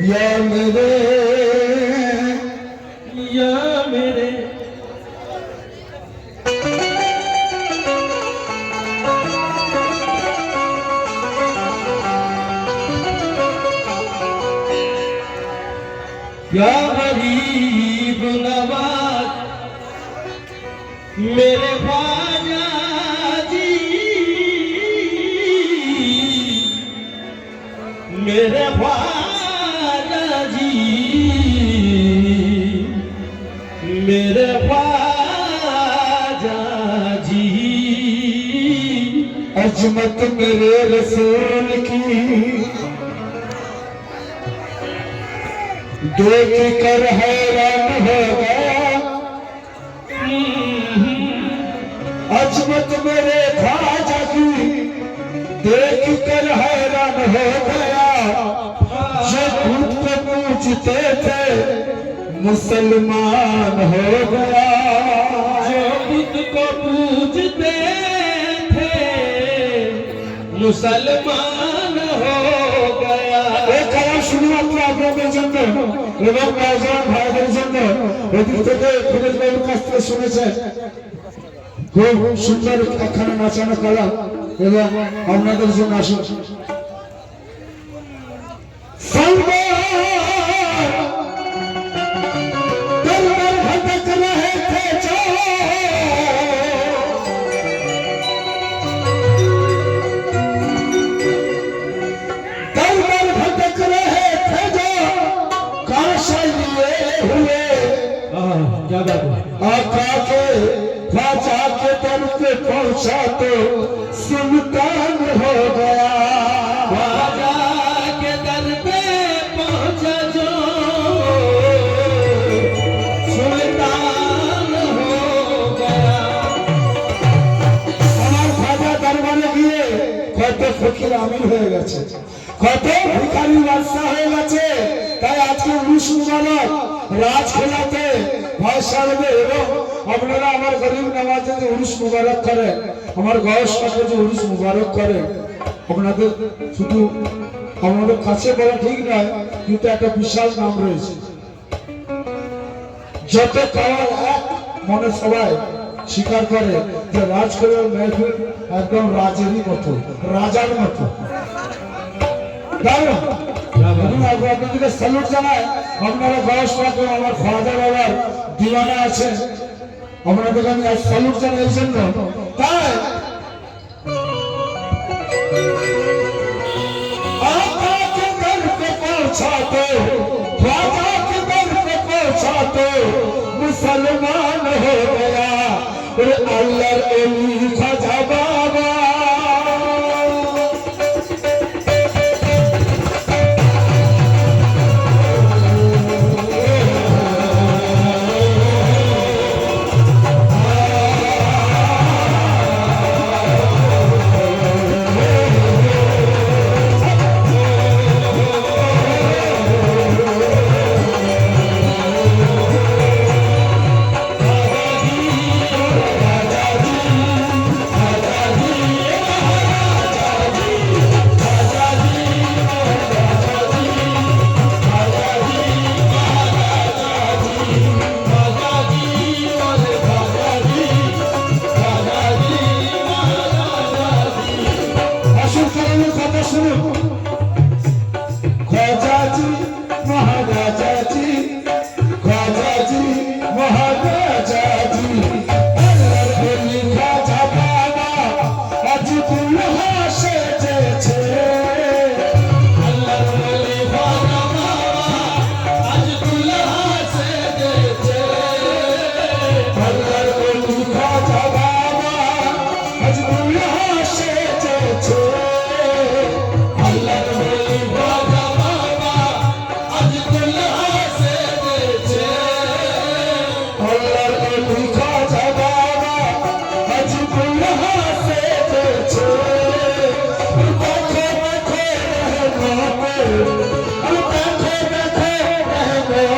या मेरे या मेरे या अजमत मेरे रसूल की। देख कर हैरान हो गया। अजमत मेरे ख्वाजा की। देख कर हैरान हो गया। जो खुद को पूछते थे, मुसलमान हो गया। जो खुद को पूछते মুসলমান হো গয়া। এই কালাম শুধুমাত্র আপনাদের জন্য এবং নজর ভাইদের জন্য এদিক থেকে ফিরোজ বাবুর কাছ থেকে শুনেছেন। খুব সুন্দর একখানা নাচানো কালাম এবং আপনাদের জন্য আসুন दर पे पहुंचा तो सुल्तान हो गया ख्वाजा के दर पे पहुंचा जो सुल्तान हो गया আমার খাজা দরবারে গিয়ে কত ফকির আমির হয়ে গেছে কত ভিখারি বাদশা হয়ে গেছে তাই আজকে উনিশ মুবারক রাজখোলাতে ভাই সাহেবে এবং আপনারা আমার গরিব নামাজে যে উনিশ মুবারক করে আমার গয়েস সাথে যে উনিশ মুবারক করে আপনাদের শুধু আমাদের কাছে বলা ঠিক নয়, কিন্তু একটা বিশাল নাম রয়েছে। যত কালার এক মনে সবাই স্বীকার করে যে রাজকরের মেহফিল একদম রাজেরই মতো, রাজার মতো। দারুণ। আপনাদেরকে স্যালুট জানাই। আপনারা বয়স রাখুন, আমার খাওয়া বাবার দিওয়ানা আছে। আপনাদেরকে আমি স্যালুট জানাই জন্য। তাই মুসলমান হয়ে গেল এলি we call to